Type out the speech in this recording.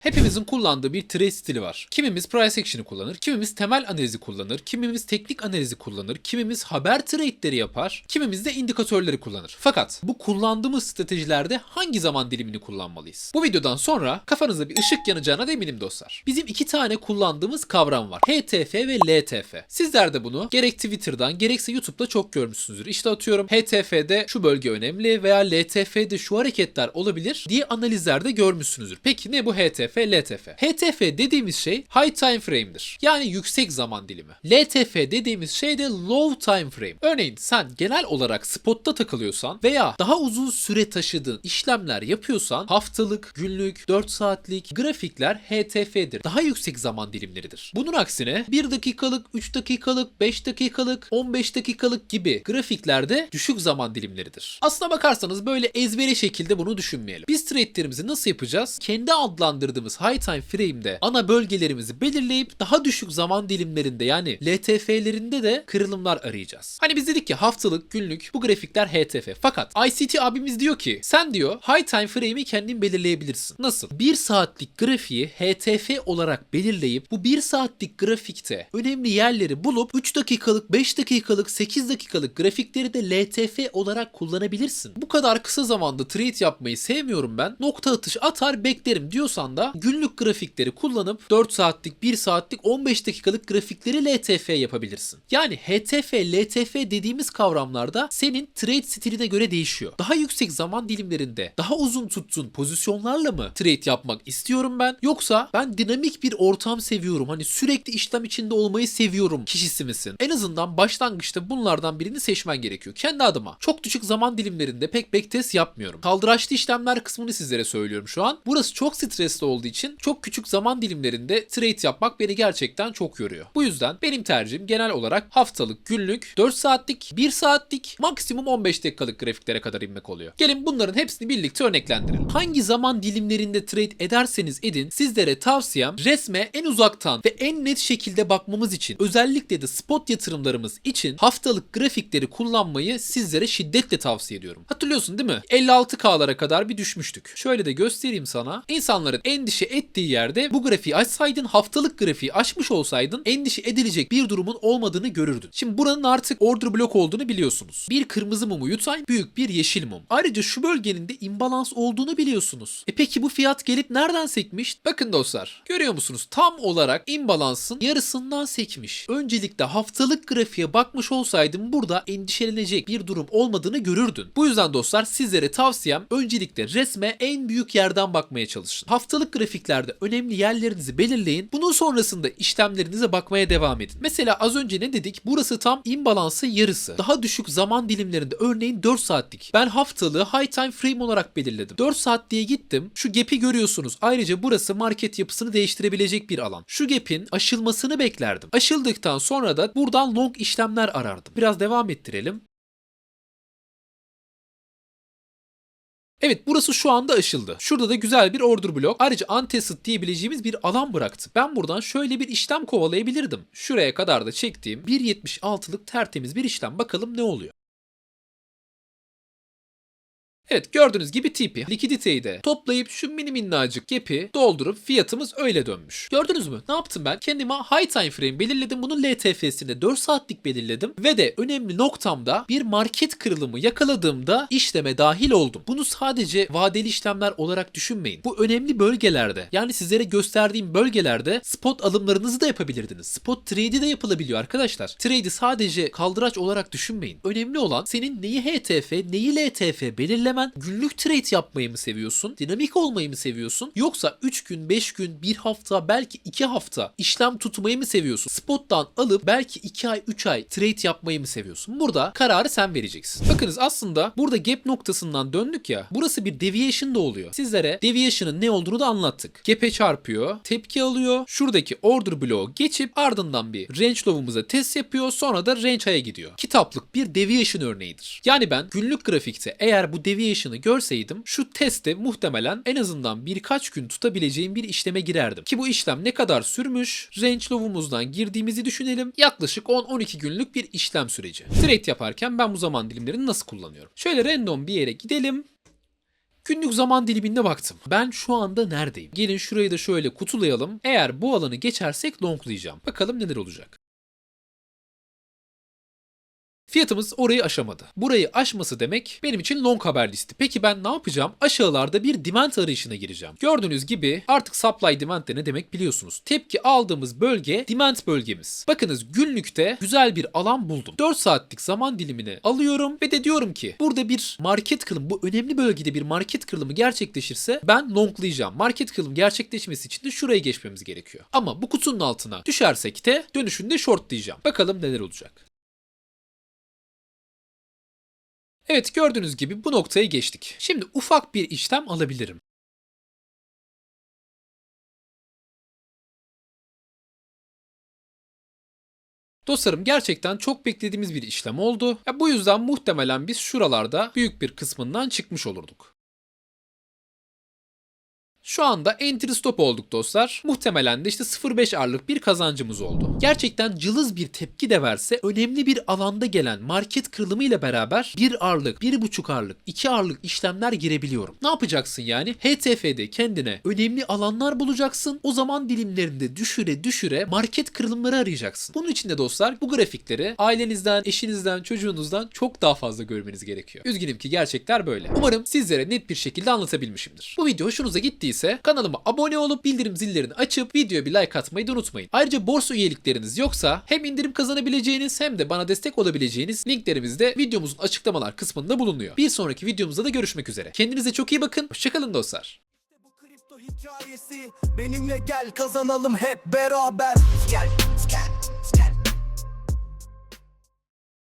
Hepimizin kullandığı bir trade stili var. Kimimiz price action'ı kullanır, kimimiz temel analizi kullanır, kimimiz teknik analizi kullanır, kimimiz haber trade'leri yapar, kimimiz de indikatörleri kullanır. Fakat bu kullandığımız stratejilerde hangi zaman dilimini kullanmalıyız? Bu videodan sonra kafanızda bir ışık yanacağına da eminim dostlar. Bizim iki tane kullandığımız kavram var. HTF ve LTF. Sizler de bunu gerek Twitter'dan gerekse YouTube'da çok görmüşsünüzdür. İşte atıyorum HTF'de şu bölge önemli veya LTF'de şu hareketler olabilir diye analizlerde görmüşsünüzdür. Peki ne bu HTF, LTF? HTF dediğimiz şey high time frame'dir. Yani yüksek zaman dilimi. LTF dediğimiz şey de low time frame. Örneğin sen genel olarak spotta takılıyorsan veya daha uzun süre taşıdığın işlemler yapıyorsan haftalık, günlük, 4 saatlik grafikler HTF'dir. Daha yüksek zaman dilimleridir. Bunun aksine 1 dakikalık, 3 dakikalık, 5 dakikalık, 15 dakikalık gibi grafiklerde düşük zaman dilimleridir. Aslına bakarsanız böyle ezberi şekilde bunu düşünmeyelim. Biz trade'lerimizi nasıl yapacağız? Kendi adlandırdığımız high time frame'de ana bölgelerimizi belirleyip daha düşük zaman dilimlerinde yani LTF'lerinde de kırılımlar arayacağız. Hani biz dedik ki haftalık, günlük bu grafikler HTF. Fakat ICT abimiz diyor ki sen diyor high time frame'i kendin belirleyebilirsin. Nasıl? 1 saatlik grafiği HTF olarak belirleyip bu 1 saatlik grafikte önemli yerleri bulup 3 dakikalık, 5 dakikalık, 8 dakikalık grafikleri de LTF olarak kullanabilirsin. Bu kadar kısa zamanda trade yapmayı sevmiyorum ben. Nokta atış atar beklerim diyorsan da günlük grafikleri kullanıp 4 saatlik, 1 saatlik, 15 dakikalık grafikleri LTF yapabilirsin. Yani HTF, LTF dediğimiz kavramlarda senin trade stiline göre değişiyor. Daha yüksek zaman dilimlerinde daha uzun tuttuğun pozisyonlarla mı trade yapmak istiyorum ben? Yoksa ben dinamik bir ortam seviyorum. Hani sürekli işlem içinde olmayı seviyorum kişisi misin? En azından başlangıçta bunlardan birini seçmen gerekiyor. Kendi adıma. Çok düşük zaman dilimlerinde pek backtest yapmıyorum. Kaldıraçlı işlemler kısmını sizlere söylüyorum şu an. Burası çok stresli olduğu için çok küçük zaman dilimlerinde trade yapmak beni gerçekten çok yoruyor. Bu yüzden benim tercihim genel olarak haftalık, günlük, 4 saatlik, 1 saatlik, maksimum 15 dakikalık grafiklere kadar inmek oluyor. Gelin bunların hepsini birlikte örneklendirelim. Hangi zaman dilimlerinde trade ederseniz edin sizlere tavsiyem resme en uzaktan ve en net şekilde bakmamız için özellikle de spot yatırımlarımız için haftalık grafikleri kullanmayı sizlere şiddetle tavsiye ediyorum. Hatırlıyorsun değil mi? 56K'lara kadar bir düşmüştük. Şöyle de göstereyim sana. İnsanların endişe ettiği yerde bu grafiği açsaydın haftalık grafiği açmış olsaydın endişe edilecek bir durumun olmadığını görürdün. Şimdi buranın artık order block olduğunu biliyorsunuz. Bir kırmızı mumu yutan büyük bir yeşil mum. Ayrıca şu bölgenin de imbalans olduğunu biliyorsunuz. E peki bu fiyat gelip nereden sekmiş? Bakın dostlar görüyor musunuz? Tam olarak imbalansın yarısından sekmiş. Öncelikle haftalık grafiğe bakmış olsaydım burada endişelenecek bir durum olmadığını görürdün. Bu yüzden dostlar sizlere tavsiyem öncelikle resme en büyük yerden bakmaya çalışın. Haftalık grafiklerde önemli yerlerinizi belirleyin. Bunun sonrasında işlemlerinize bakmaya devam edin. Mesela az önce ne dedik? Burası tam imbalansı yarısı. Daha düşük zaman dilimlerinde örneğin 4 saatlik. Ben haftalığı high time frame olarak belirledim. 4 saat diye gittim. Şu gap'i görüyorsunuz. Ayrıca burası market yapısını değiştirebilecek bir alan. Şu gap'in aşılmasını beklerdim. Aşıldıktan sonra da buradan long işlemler arardım. Biraz devam ettirelim. Evet burası şu anda aşıldı. Şurada da güzel bir order blok. Ayrıca untested diyebileceğimiz bir alan bıraktı. Ben buradan şöyle bir işlem kovalayabilirdim. Şuraya kadar da çektiğim 1.76'lık tertemiz bir işlem. Bakalım ne oluyor. Evet gördüğünüz gibi TP likiditeyi de toplayıp şu mini minnacık gap'i doldurup fiyatımız öyle dönmüş. Gördünüz mü? Ne yaptım ben? Kendime high time frame belirledim. Bunun LTF'sini 4 saatlik belirledim. Ve de önemli noktamda bir market kırılımı yakaladığımda işleme dahil oldum. Bunu sadece vadeli işlemler olarak düşünmeyin. Bu önemli bölgelerde yani sizlere gösterdiğim bölgelerde spot alımlarınızı da yapabilirdiniz. Spot trade'i de yapılabiliyor arkadaşlar. Trade'i sadece kaldıraç olarak düşünmeyin. Önemli olan senin neyi HTF, neyi LTF belirlemen günlük trade yapmayı mı seviyorsun? Dinamik olmayı mı seviyorsun? Yoksa 3 gün, 5 gün, 1 hafta, belki 2 hafta işlem tutmayı mı seviyorsun? Spot'tan alıp belki 2 ay, 3 ay trade yapmayı mı seviyorsun? Burada kararı sen vereceksin. Bakınız aslında burada gap noktasından döndük ya. Burası bir deviation da oluyor. Sizlere deviation'ın ne olduğunu da anlattık. Gap'e çarpıyor, tepki alıyor. Şuradaki order bloğu geçip ardından bir range low'umuza test yapıyor. Sonra da range high'a gidiyor. Kitaplık bir deviation örneğidir. Yani ben günlük grafikte eğer bu deviation'ı görseydim şu teste muhtemelen en azından birkaç gün tutabileceğim bir işleme girerdim. Ki bu işlem ne kadar sürmüş? Range low'umuzdan girdiğimizi düşünelim. Yaklaşık 10-12 günlük bir işlem süreci. Trade yaparken ben bu zaman dilimlerini nasıl kullanıyorum? Şöyle random bir yere gidelim. Günlük zaman diliminde baktım. Ben şu anda neredeyim? Gelin şurayı da şöyle kutulayalım. Eğer bu alanı geçersek longlayacağım. Bakalım neler olacak. Fiyatımız orayı aşamadı. Burayı aşması demek benim için long haber listi. Peki ben ne yapacağım? Aşağılarda bir demand arayışına gireceğim. Gördüğünüz gibi artık supply demand de ne demek biliyorsunuz. Tepki aldığımız bölge demand bölgemiz. Bakınız günlükte güzel bir alan buldum. 4 saatlik zaman dilimini alıyorum ve de diyorum ki burada bir market kılım bu önemli bölgede bir market kırılımı gerçekleşirse ben longlayacağım. Market kırılım gerçekleşmesi için de şurayı geçmemiz gerekiyor. Ama bu kutunun altına düşersek de dönüşünde shortlayacağım. Bakalım neler olacak. Evet gördüğünüz gibi bu noktayı geçtik. Şimdi ufak bir işlem alabilirim. Dostlarım gerçekten çok beklediğimiz bir işlem oldu. Ya bu yüzden muhtemelen biz şuralarda büyük bir kısmından çıkmış olurduk. Şu anda entry stop olduk dostlar. Muhtemelen de işte 0.5 arlık bir kazancımız oldu. Gerçekten cılız bir tepki de verse önemli bir alanda gelen market kırılımı ile beraber 1 arlık, 1.5 arlık, 2 arlık işlemler girebiliyorum. Ne yapacaksın yani? HTF'de kendine önemli alanlar bulacaksın. O zaman dilimlerinde düşüre düşüre market kırılımları arayacaksın. Bunun için de dostlar bu grafikleri ailenizden, eşinizden, çocuğunuzdan çok daha fazla görmeniz gerekiyor. Üzgünüm ki gerçekler böyle. Umarım sizlere net bir şekilde anlatabilmişimdir. Bu video hoşunuza gittiyse kanalıma abone olup bildirim zillerini açıp videoya bir like atmayı da unutmayın. Ayrıca borsa üyelikleriniz yoksa hem indirim kazanabileceğiniz hem de bana destek olabileceğiniz linklerimiz de videomuzun açıklamalar kısmında bulunuyor. Bir sonraki videomuzda da görüşmek üzere. Kendinize çok iyi bakın. Hoşçakalın dostlar. Hikayesi benimle gel kazanalım hep beraber Gel, gel.